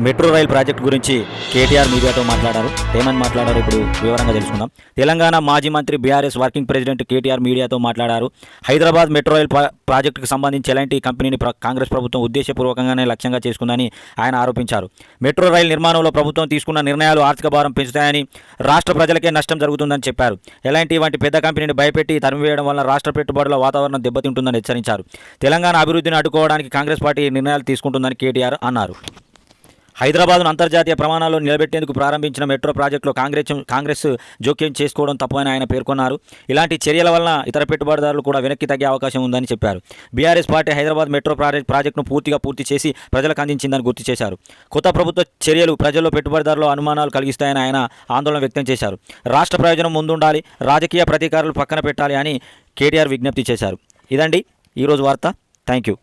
Metro rail project గురించి కేటీఆర్ మీడియాతో మాట్లాడారు. ఏమని మాట్లాడారు ఇప్పుడు వివరంగా తెలుసుకుందాం. తెలంగాణ మాజీ మంత్రి బీఆర్ఎస్ వర్కింగ్ ప్రెసిడెంట్ కేటీఆర్ మీడియాతో మాట్లాడారు. హైదరాబాద్ మెట్రో రైల్ ప్రా- ప్రాజెక్టుకు సంబంధించి ఎలాంటి కంపెనీని కాంగ్రెస్ ప్రభుత్వం ఉద్దేశపూర్వకంగానే లక్ష్యంగా చేసుకుందని ఆయన ఆరోపించారు. మెట్రో రైల్ నిర్మాణంలో ప్రభుత్వం తీసుకున్న నిర్ణయాలు ఆర్థిక భారం పెంచుతాయని రాష్ట్ర ప్రజలకే నష్టం జరుగుతుందని చెప్పారు. ఎలాంటి వంటి పెద్ద కంపెనీని భయపెట్టి తరిమివేయడం వల్ల రాష్ట్ర పెట్టుబడుల వాతావరణం దెబ్బతింటుందని హెచ్చరించారు. తెలంగాణ అభివృద్ధిని అడ్డుకోవడానికి కాంగ్రెస్ పార్టీ నిర్ణయాలు తీసుకుంటుందని కేటీఆర్ అన్నారు. హైదరాబాద్ను అంతర్జాతీయ ప్రమాణాల్లో నిలబెట్టేందుకు ప్రారంభించిన మెట్రో ప్రాజెక్టులో కాంగ్రెస్ కాంగ్రెస్ జోక్యం చేసుకోవడం తప్పని ఆయన పేర్కొన్నారు. ఇలాంటి చర్యల వలన ఇతర పెట్టుబడిదారులు కూడా వెనక్కి తగ్గే అవకాశం ఉందని చెప్పారు. BRS party Hyderabad metro project ప్రాజెక్టును పూర్తిగా పూర్తి చేసి ప్రజలకు అందించిందని గుర్తు చేశారు. కొత్త ప్రభుత్వ చర్యలు ప్రజల్లో పెట్టుబడిదారులు అనుమానాలు కలిగిస్తాయని ఆయన ఆందోళన వ్యక్తం చేశారు. రాష్ట్ర ప్రయోజనం ముందుండాలి రాజకీయ ప్రతీకారాలు పక్కన పెట్టాలి అని కేటీఆర్ విజ్ఞప్తి చేశారు. ఇదండి ఈరోజు వార్త. Thank you